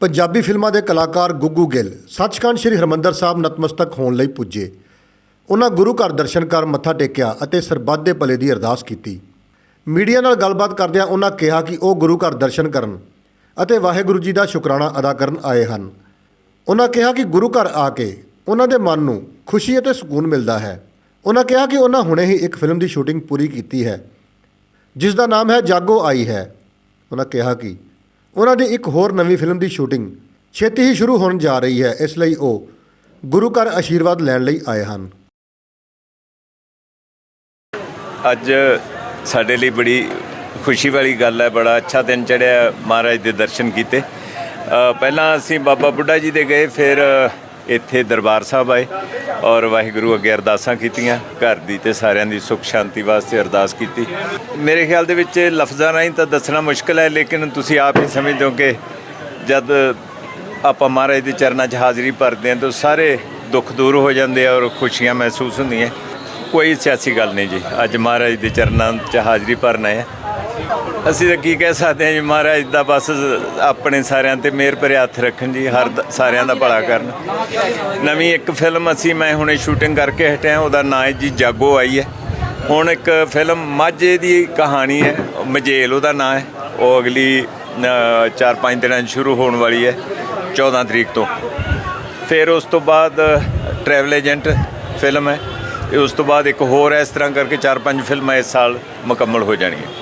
ਪੰਜਾਬੀ ਫਿਲਮਾਂ ਦੇ ਕਲਾਕਾਰ ਗੁੱਗੂ ਗਿੱਲ ਸੱਚਖੰਡ ਸ੍ਰੀ ਹਰਮੰਦਰ ਸਾਹਿਬ ਨਤਮਸਤਕ ਹੋਣ ਲਈ ਪੁੱਜੇ। ਉਹਨਾਂ ਗੁਰੂ ਘਰ ਦਰਸ਼ਨ ਕਰ ਮੱਥਾ ਟੇਕਿਆ ਅਤੇ ਸਰਬੱਤ ਦੇ ਭਲੇ ਦੀ ਅਰਦਾਸ ਕੀਤੀ। ਮੀਡੀਆ ਨਾਲ ਗੱਲਬਾਤ ਕਰਦਿਆਂ ਉਹਨਾਂ ਕਿਹਾ ਕਿ ਉਹ ਗੁਰੂ ਘਰ ਦਰਸ਼ਨ ਕਰਨ ਅਤੇ ਵਾਹਿਗੁਰੂ ਜੀ ਦਾ ਸ਼ੁਕਰਾਨਾ ਅਦਾ ਕਰਨ ਆਏ ਹਨ। ਉਹਨਾਂ ਕਿਹਾ ਕਿ ਗੁਰੂ ਘਰ ਆ ਕੇ ਉਹਨਾਂ ਦੇ ਮਨ ਨੂੰ ਖੁਸ਼ੀ ਅਤੇ ਸਕੂਨ ਮਿਲਦਾ ਹੈ। ਉਹਨਾਂ ਕਿਹਾ ਕਿ ਉਹਨਾਂ ਹੁਣੇ ਹੀ ਇੱਕ ਫਿਲਮ ਦੀ ਸ਼ੂਟਿੰਗ ਪੂਰੀ ਕੀਤੀ ਹੈ। ਜਿਸ ਦਾ ਨਾਮ ਹੈ ਜਾਗੋ ਆਈ ਹੈ। ਉਹਨਾਂ ਕਿਹਾ ਕਿ ਉਹਨਾਂ ਦੀ ਇੱਕ ਹੋਰ ਨਵੀਂ ਫਿਲਮ ਦੀ ਸ਼ੂਟਿੰਗ ਛੇਤੀ ਹੀ ਸ਼ੁਰੂ ਹੋਣ ਜਾ ਰਹੀ ਹੈ, ਇਸ ਲਈ ਉਹ ਗੁਰੂ ਘਰ ਆਸ਼ੀਰਵਾਦ ਲੈਣ ਲਈ ਆਏ ਹਨ। ਅੱਜ ਸਾਡੇ ਲਈ ਬੜੀ ਖੁਸ਼ੀ ਵਾਲੀ ਗੱਲ ਹੈ, ਬੜਾ ਅੱਛਾ ਦਿਨ ਚੜਿਆ ਮਹਾਰਾਜ ਦੇ ਦਰਸ਼ਨ ਕੀਤੇ। ਪਹਿਲਾਂ ਅਸੀਂ ਬਾਬਾ ਬੁੱਢਾ ਜੀ ਦੇ ਗਏ, ਫਿਰ ਇੱਥੇ ਦਰਬਾਰ ਸਾਹਿਬ ਆਏ ਔਰ ਵਾਹਿਗੁਰੂ ਅੱਗੇ ਅਰਦਾਸਾਂ ਕੀਤੀਆਂ, ਘਰ ਦੀ ਤੇ ਸਾਰਿਆਂ ਦੀ ਸੁੱਖ ਸ਼ਾਂਤੀ ਵਾਸਤੇ ਅਰਦਾਸ ਕੀਤੀ। ਮੇਰੇ ਖਿਆਲ ਦੇ ਵਿੱਚ ਲਫ਼ਜ਼ਾਂ ਰਾਹੀਂ ਤਾਂ ਦੱਸਣਾ ਮੁਸ਼ਕਲ ਹੈ, ਲੇਕਿਨ ਤੁਸੀਂ ਆਪ ਹੀ ਸਮਝਦੇ ਹੋ ਕਿ ਜਦ ਆਪਾਂ ਮਹਾਰਾਜ ਦੇ ਚਰਨਾਂ 'ਚ ਹਾਜ਼ਰੀ ਭਰਦੇ ਹਾਂ, ਤਾਂ ਸਾਰੇ ਦੁੱਖ ਦੂਰ ਹੋ ਜਾਂਦੇ ਆ ਔਰ ਖੁਸ਼ੀਆਂ ਮਹਿਸੂਸ ਹੁੰਦੀਆਂ। ਕੋਈ ਸਿਆਸੀ ਗੱਲ ਨਹੀਂ ਜੀ, ਅੱਜ ਮਹਾਰਾਜ ਦੇ ਚਰਨਾਂ 'ਚ ਹਾਜ਼ਰੀ ਭਰਨਾ ਹੈ। ਅਸੀਂ ਤਾਂ ਕੀ ਕਹਿ ਸਕਦੇ ਹਾਂ ਜੀ, ਮਹਾਰਾਜ ਦਾ ਬਸ ਆਪਣੇ ਸਾਰਿਆਂ ਤੇ ਮਿਹਰ ਭਰੇ ਹੱਥ ਰੱਖਣ ਜੀ, ਹਰ ਦ- ਸਾਰਿਆਂ ਦਾ ਭਲਾ ਕਰਨ। ਨਵੀਂ ਇੱਕ ਫਿਲਮ ਅਸੀਂ ਮੈਂ ਹੁਣੇ ਸ਼ੂਟਿੰਗ ਕਰਕੇ ਹਟਿਆ, ਉਹਦਾ ਨਾਂ ਹੈ ਜੀ, ਜਾਗੋ ਆਈ ਹੈ। ਹੁਣ ਇੱਕ ਫਿਲਮ ਮਾਝੇ ਦੀ ਕਹਾਣੀ ਹੈ, ਮਜੇਲ ਉਹਦਾ ਨਾਂ ਹੈ। ਉਹ ਅਗਲੀ 4-5 ਦਿਨਾਂ 'ਚ ਸ਼ੁਰੂ ਹੋਣ ਵਾਲੀ ਹੈ 14 ਤਰੀਕ ਤੋਂ। ਫਿਰ ਉਸ ਤੋਂ ਬਾਅਦ ਟਰੈਵਲ ਏਜੰਟ ਫਿਲਮ ਹੈ। ਇਹ ਉਸ ਤੋਂ ਬਾਅਦ ਇੱਕ ਹੋਰ ਇਸ ਤਰ੍ਹਾਂ ਕਰਕੇ 4-5 ਫਿਲਮਾਂ ਇਸ ਸਾਲ ਮੁਕੰਮਲ ਹੋ ਜਾਣਗੀਆਂ।